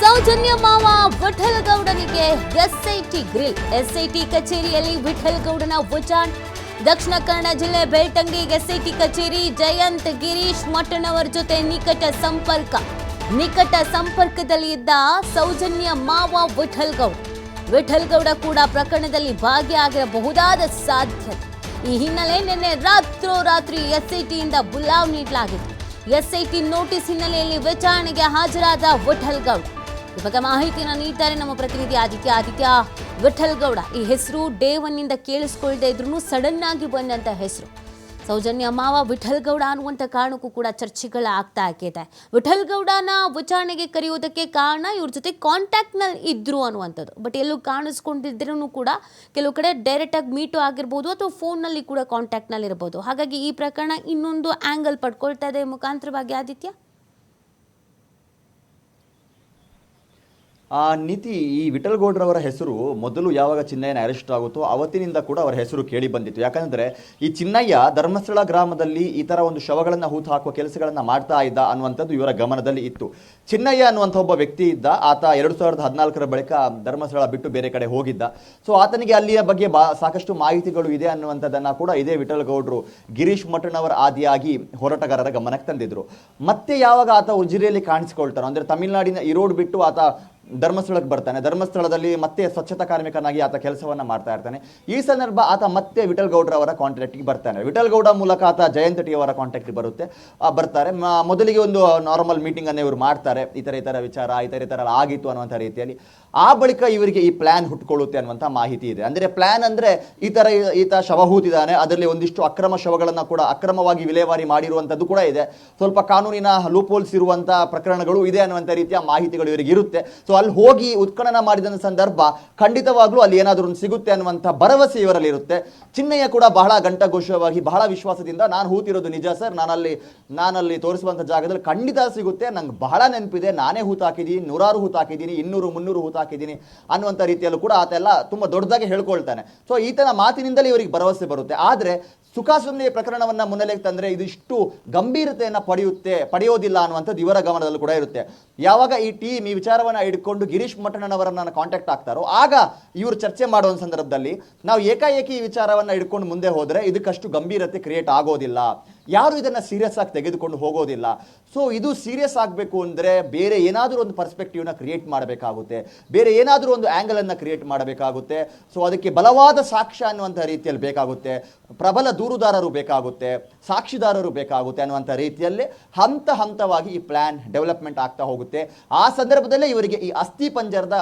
ಸೌಜನ್ಯ ಮಾವ ವಿಠಲ್ ಗೌಡನಿಗೆ SIT grill. SIT ಕಚೇರಿಯಲ್ಲಿ ವಿಠಲ್ ಗೌಡನ ವಿಚಾರಣೆ ದಕ್ಷಿಣ ಕನ್ನಡ ಜಿಲ್ಲೆ ಬೆಳ್ತಂಗಿ ಎಸ್ಐಟಿ ಕಚೇರಿ, ಜಯಂತ್ ಗಿರೀಶ್ ಮಠನವರ ಜೊತೆ ನಿಕಟ ಸಂಪರ್ಕ. ನಿಕಟ ಸಂಪರ್ಕದಲ್ಲಿ ಇದ್ದ ಸೌಜನ್ಯ ಮಾವ ವಿಠಲ್ ಗೌಡ ವಿಠಲ್ ಗೌಡ ಕೂಡ ಪ್ರಕರಣದಲ್ಲಿ ಭಾಗಿಯಾಗಿರಬಹುದಾದ ಸಾಧ್ಯತೆ. ಈ ಹಿನ್ನೆಲೆ ನಿನ್ನೆ ರಾತ್ರೋರಾತ್ರಿ ಎಸ್ಐಟಿಯಿಂದ ಬುಲಾವ್ ನೀಡಲಾಗಿತ್ತು ಎಸ್ಐಟಿ ನೋಟಿಸ್ ಹಿನ್ನೆಲೆಯಲ್ಲಿ ವಿಚಾರಣೆಗೆ ಹಾಜರಾದ ವಿಠಲ್ ಗೌಡ ಈ ಬಗ್ಗೆ ಮಾಹಿತಿನ ನೀಡ್ತಾರೆ ನಮ್ಮ ಪ್ರತಿನಿಧಿ ಆದಿತ್ಯ. ಆದಿತ್ಯ, ವಿಠಲ್ ಗೌಡ, ಈ ಹೆಸರು ಡೇ ಒನ್ನಿಂದ ಕೇಳಿಸ್ಕೊಳ್ದೆ ಇದ್ರು ಸಡನ್ ಆಗಿ ಬಂದಂತ ಹೆಸರು. ಸೌಜನ್ಯ ಮಾವ ವಿಠಲ್ ಗೌಡ ಅನ್ನುವಂಥ ಕಾರಣಕ್ಕೂ ಕೂಡ ಚರ್ಚೆಗಳಾಗ್ತಾ ಇದೆ ವಿಠಲ್ ಗೌಡನ ವಿಚಾರಣೆಗೆ ಕರೆಯೋದಕ್ಕೆ ಕಾರಣ ಇವ್ರ ಜೊತೆ ಕಾಂಟ್ಯಾಕ್ಟ್ನಲ್ಲಿ ಇದ್ರು ಅನ್ನುವಂಥದ್ದು. ಬಟ್ ಎಲ್ಲೂ ಕಾಣಿಸ್ಕೊಂಡಿದ್ರೂ ಕೂಡ ಕೆಲವು ಕಡೆ ಡೈರೆಕ್ಟಾಗಿ ಮೀಟು ಆಗಿರ್ಬೋದು ಅಥವಾ ಫೋನ್ನಲ್ಲಿ ಕೂಡ ಕಾಂಟ್ಯಾಕ್ಟ್ನಲ್ಲಿ ಇರ್ಬೋದು ಹಾಗಾಗಿ ಈ ಪ್ರಕರಣ ಇನ್ನೊಂದು ಆ್ಯಂಗಲ್ ಪಡ್ಕೊಳ್ತಾ ಇದೆ ಮುಖಾಂತರವಾಗಿ ಆದಿತ್ಯ. ಆ ನೀತಿ ಈ ವಿಠಲ್ ಗೌಡ್ರವರ ಹೆಸರು ಮೊದಲು ಯಾವಾಗ ಚಿನ್ನಯ್ಯನ ಅರೆಸ್ಟ್ ಆಗುತ್ತೋ ಅವತ್ತಿನಿಂದ ಕೂಡ ಅವರ ಹೆಸರು ಕೇಳಿ ಬಂದಿತ್ತು. ಯಾಕಂದರೆ ಈ ಚಿನ್ನಯ್ಯ ಧರ್ಮಸ್ಥಳ ಗ್ರಾಮದಲ್ಲಿ ಈ ಥರ ಒಂದು ಶವಗಳನ್ನು ಹೂತು ಹಾಕುವ ಕೆಲಸಗಳನ್ನು ಮಾಡ್ತಾ ಇದ್ದ ಅನ್ನುವಂಥದ್ದು ಇವರ ಗಮನದಲ್ಲಿ ಇತ್ತು. ಚಿನ್ನಯ್ಯ ಅನ್ನುವಂಥ ಒಬ್ಬ ವ್ಯಕ್ತಿ ಇದ್ದ, ಆತ ಎರಡು ಸಾವಿರದ ಹದಿನಾಲ್ಕರ ಬಳಿಕ ಧರ್ಮಸ್ಥಳ ಬಿಟ್ಟು ಬೇರೆ ಕಡೆ ಹೋಗಿದ್ದ. ಸೊ ಆತನಿಗೆ ಅಲ್ಲಿಯ ಬಗ್ಗೆ ಬಾ ಸಾಕಷ್ಟು ಮಾಹಿತಿಗಳು ಇದೆ ಅನ್ನುವಂಥದ್ದನ್ನು ಕೂಡ ಇದೇ ವಿಠಲ್ ಗೌಡ್ರು ಗಿರೀಶ್ ಮಠಣ್ಣವರ ಆದಿಯಾಗಿ ಹೋರಾಟಗಾರರ ಗಮನಕ್ಕೆ ತಂದಿದ್ರು. ಮತ್ತೆ ಯಾವಾಗ ಆತ ಉಜಿರೆಯಲ್ಲಿ ಕಾಣಿಸಿಕೊಳ್ತಾರೋ, ಅಂದರೆ ತಮಿಳುನಾಡಿನ ಇರೋಡ್ ಬಿಟ್ಟು ಆತ ಧರ್ಮಸ್ಥಳಕ್ಕೆ ಬರ್ತಾನೆ. ಧರ್ಮಸ್ಥಳದಲ್ಲಿ ಮತ್ತೆ ಸ್ವಚ್ಛತಾ ಕಾರ್ಮಿಕನಾಗಿ ಆತ ಕೆಲಸವನ್ನು ಮಾಡ್ತಾ ಇರ್ತಾನೆ. ಈ ಸಂದರ್ಭ ಆತ ಮತ್ತೆ ವಿಠಲ್ ಗೌಡ್ರ ಅವರ ಕಾಂಟ್ಯಾಕ್ಟ್ಗೆ ಬರ್ತಾನೆ. ವಿಠಲ್ ಗೌಡ ಮೂಲಕ ಆತ ಜಯಂತ್ ಟಿ ಅವರ ಕಾಂಟ್ಯಾಕ್ಟ್ ಬರುತ್ತೆ. ಬರ್ತಾರೆ. ಮೊದಲಿಗೆ ಒಂದು ನಾರ್ಮಲ್ ಮೀಟಿಂಗ್ ಅನ್ನು ಇವರು ಮಾಡ್ತಾರೆ. ಇತರ ಈ ತರ ವಿಚಾರ ಈ ಇತರ ಈ ಆಗಿತ್ತು ಅನ್ನುವಂಥ ರೀತಿಯಲ್ಲಿ. ಆ ಬಳಿಕ ಇವರಿಗೆ ಈ ಪ್ಲಾನ್ ಹುಟ್ಕೊಳ್ಳುತ್ತೆ ಅನ್ನುವಂಥ ಮಾಹಿತಿ ಇದೆ. ಅಂದ್ರೆ ಪ್ಲಾನ್ ಅಂದ್ರೆ ಈ ತರ ಈತ ಶವ ಹೂತಿದ್ದಾನೆ. ಅದರಲ್ಲಿ ಒಂದಿಷ್ಟು ಅಕ್ರಮ ಶವಗಳನ್ನು ಕೂಡ ಅಕ್ರಮವಾಗಿ ವಿಲೇವಾರಿ ಮಾಡಿರುವಂಥದ್ದು ಕೂಡ ಇದೆ. ಸ್ವಲ್ಪ ಕಾನೂನಿನ ಲೂಪೋಲ್ಸ್ ಇರುವಂಥ ಪ್ರಕರಣಗಳು ಇದೆ ಅನ್ನುವಂಥ ರೀತಿಯ ಮಾಹಿತಿಗಳು ಇವರಿಗೆ ಇರುತ್ತೆ. ಸೊ ಅಲ್ಲಿ ಹೋಗಿ ಉತ್ಖನನ ಮಾಡಿದ ಸಂದರ್ಭ ಖಂಡಿತವಾಗ್ಲೂ ಅಲ್ಲಿ ಏನಾದರೂ ಸಿಗುತ್ತೆ ಅನ್ನುವಂಥ ಭರವಸೆ ಇವರಲ್ಲಿ ಇರುತ್ತೆ ಚಿನ್ನಯ್ಯ ಕೂಡ ಬಹಳ ಘಂಟಘೋಷವಾಗಿ, ಬಹಳ ವಿಶ್ವಾಸದಿಂದ, ನಾನು ಹೂತಿರೋದು ನಿಜ ಸರ್, ನಾನಲ್ಲಿ ನಾನಲ್ಲಿ ತೋರಿಸುವಂಥ ಜಾಗದಲ್ಲಿ ಖಂಡಿತ ಸಿಗುತ್ತೆ. ನಂಗೆ ಬಹಳ ನೆನಪಿದೆ. ನಾನೇ ಹೂತು ಹಾಕಿದ್ದೀನಿ ನೂರಾರು ಹೂತು ಹಾಕಿದ್ದೀನಿ ಇನ್ನೂರು, ಮುನ್ನೂರು ಹೂತು ಅನ್ನುವಂಥ ರೀತಿಯಲ್ಲೂ ಕೂಡ ಆತೆಲ್ಲ ತುಂಬ ದೊಡ್ಡದಾಗಿ ಹೇಳ್ಕೊಳ್ತಾನೆ. ಸೊ ಈತನ ಮಾತಿನಿಂದಲೇ ಇವರಿಗೆ ಭರವಸೆ ಬರುತ್ತೆ. ಆದರೆ ಸುಖಾಸುಮ್ಮನೆ ಪ್ರಕರಣವನ್ನು ಮುನ್ನೆಲೆಗೆ ತಂದರೆ ಇದಿಷ್ಟು ಗಂಭೀರತೆಯನ್ನು ಪಡೆಯುತ್ತೆ ಪಡೆಯೋದಿಲ್ಲ ಅನ್ನುವಂಥದ್ದು ಇವರ ಗಮನದಲ್ಲೂ ಕೂಡ ಇರುತ್ತೆ. ಯಾವಾಗ ಈ ಟೀಮ್ ಈ ವಿಚಾರವನ್ನ ಹಿಡ್ಕೊಂಡು ಗಿರೀಶ್ ಮಠಣ್ಣನವರನ್ನ ಕಾಂಟ್ಯಾಕ್ಟ್ ಆಗ್ತಾರೋ, ಆಗ ಇವರು ಚರ್ಚೆ ಮಾಡುವ ಸಂದರ್ಭದಲ್ಲಿ ನಾವು ಏಕಾಏಕಿ ಈ ವಿಚಾರವನ್ನ ಹಿಡ್ಕೊಂಡು ಮುಂದೆ ಹೋದರೆ ಇದಕ್ಕಷ್ಟು ಗಂಭೀರತೆ ಕ್ರಿಯೇಟ್ ಆಗೋದಿಲ್ಲ. ಯಾರು ಇದನ್ನ ಸೀರಿಯಸ್ ಆಗಿ ತೆಗೆದುಕೊಂಡು ಹೋಗೋದಿಲ್ಲ. ಸೊ ಇದು ಸೀರಿಯಸ್ ಆಗಬೇಕು ಅಂದ್ರೆ ಬೇರೆ ಏನಾದರೂ ಒಂದು ಪರ್ಸ್ಪೆಕ್ಟಿವ್ನ ಕ್ರಿಯೇಟ್ ಮಾಡಬೇಕಾಗುತ್ತೆ. ಬೇರೆ ಏನಾದರೂ ಒಂದು ಆಂಗಲ್ ಅನ್ನ ಕ್ರಿಯೇಟ್ ಮಾಡಬೇಕಾಗುತ್ತೆ. ಸೊ ಅದಕ್ಕೆ ಬಲವಾದ ಸಾಕ್ಷ್ಯ ಅನ್ನುವಂಥ ರೀತಿಯಲ್ಲಿ ಬೇಕಾಗುತ್ತೆ. ಪ್ರಬಲ ದೂರುದಾರರು ಬೇಕಾಗುತ್ತೆ, ಸಾಕ್ಷಿದಾರರು ಬೇಕಾಗುತ್ತೆ ಅನ್ನುವಂಥ ರೀತಿಯಲ್ಲಿ ಹಂತ ಹಂತವಾಗಿ ಈ ಪ್ಲಾನ್ ಡೆವಲಪ್ಮೆಂಟ್ ಆಗ್ತಾ ಹೋಗುತ್ತೆ. ಆ ಸಂದರ್ಭದಲ್ಲೇ ಇವರಿಗೆ ಈ ಅಸ್ಥಿ ಪಂಜರದ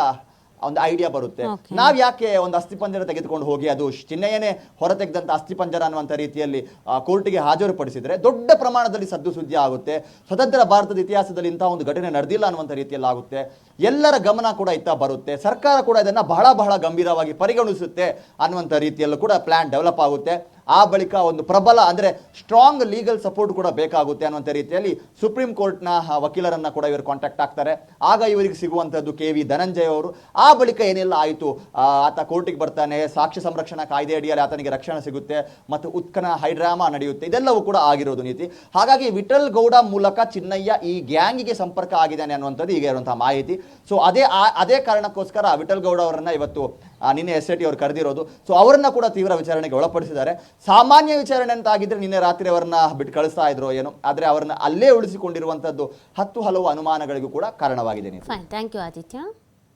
ಒಂದು ಐಡಿಯಾ ಬರುತ್ತೆ. ನಾವ್ ಯಾಕೆ ಒಂದು ಅಸ್ಥಿಪಂಜರ ತೆಗೆದುಕೊಂಡು ಹೋಗಿ ಅದು ಚಿಹ್ನೆಯೇ ಹೊರ ತೆಗೆದಂತ ಅಸ್ಥಿಪಂಜರ ಅನ್ನುವಂಥ ರೀತಿಯಲ್ಲಿ ಕೋರ್ಟ್ಗೆ ಹಾಜರು ಪಡಿಸಿದ್ರೆ ದೊಡ್ಡ ಪ್ರಮಾಣದಲ್ಲಿ ಸದ್ದು ಸುದ್ದಿ ಆಗುತ್ತೆ. ಸ್ವತಂತ್ರ ಭಾರತದ ಇತಿಹಾಸದಲ್ಲಿ ಇಂತಹ ಒಂದು ಘಟನೆ ನಡೆದಿಲ್ಲ ಅನ್ನುವಂಥ ರೀತಿಯಲ್ಲಿ ಆಗುತ್ತೆ. ಎಲ್ಲರ ಗಮನ ಕೂಡ ಇತ್ತ ಬರುತ್ತೆ. ಸರ್ಕಾರ ಕೂಡ ಇದನ್ನ ಬಹಳ ಬಹಳ ಗಂಭೀರವಾಗಿ ಪರಿಗಣಿಸುತ್ತೆ ಅನ್ನುವಂಥ ರೀತಿಯಲ್ಲೂ ಕೂಡ ಪ್ಲಾನ್ ಡೆವಲಪ್ ಆಗುತ್ತೆ. ಆ ಬಳಿಕ ಒಂದು ಪ್ರಬಲ, ಅಂದರೆ ಸ್ಟ್ರಾಂಗ್ ಲೀಗಲ್ ಸಪೋರ್ಟ್ ಕೂಡ ಬೇಕಾಗುತ್ತೆ ಅನ್ನುವಂಥ ರೀತಿಯಲ್ಲಿ ಸುಪ್ರೀಂ ಕೋರ್ಟ್ನ ವಕೀಲರನ್ನು ಕೂಡ ಇವರು ಕಾಂಟ್ಯಾಕ್ಟ್ ಆಗ್ತಾರೆ. ಆಗ ಇವರಿಗೆ ಸಿಗುವಂಥದ್ದು ಕೆ ವಿ ಧನಂಜಯ ಅವರು. ಆ ಬಳಿಕ ಏನೆಲ್ಲ ಆಯಿತು? ಆತ ಕೋರ್ಟಿಗೆ ಬರ್ತಾನೆ ಸಾಕ್ಷ್ಯ ಸಂರಕ್ಷಣಾ ಕಾಯ್ದೆ ಅಡಿಯಲ್ಲಿ ಆತನಿಗೆ ರಕ್ಷಣೆ ಸಿಗುತ್ತೆ, ಮತ್ತು ಉತ್ಕನ ಹೈಡ್ರಾಮಾ ನಡೆಯುತ್ತೆ, ಇದೆಲ್ಲವೂ ಕೂಡ ಆಗಿರೋದು ನೀತಿ. ಹಾಗಾಗಿ ವಿಠಲ್ ಗೌಡ ಮೂಲಕ ಚಿನ್ನಯ್ಯ ಈ ಗ್ಯಾಂಗಿಗೆ ಸಂಪರ್ಕ ಆಗಿದ್ದಾನೆ ಅನ್ನುವಂಥದ್ದು ಈಗ ಇರುವಂತಹ ಮಾಹಿತಿ. ಸೊ ಅದೇ ಅದೇ ಕಾರಣಕ್ಕೋಸ್ಕರ ವಿಠಲ್ ಗೌಡ ಅವರನ್ನ ಇವತ್ತು ನಿನ್ನೆ ಎಸ್ ಐ ಟಿ ಅವರು ಕರೆದಿರೋದು. ಸೊ ಅವರನ್ನ ಕೂಡ ತೀವ್ರ ವಿಚಾರಣೆಗೆ ಒಳಪಡಿಸಿದ್ದಾರೆ. ಸಾಮಾನ್ಯ ವಿಚಾರಣೆ ಅಂತ ಆಗಿದ್ರೆ ನಿನ್ನೆ ರಾತ್ರಿ ಅವರನ್ನ ಬಿಟ್ಟು ಕಳಿಸ್ತಾ ಇದ್ರು ಏನೋ. ಆದ್ರೆ ಅವರನ್ನ ಅಲ್ಲೇ ಉಳಿಸಿಕೊಂಡಿರುವಂತದ್ದು ಹತ್ತು ಹಲವು ಅನುಮಾನಗಳಿಗೂ ಕೂಡ ಕಾರಣವಾಗಿದೆ ನೀವು ಥ್ಯಾಂಕ್ ಯು ಆದಿತ್ಯ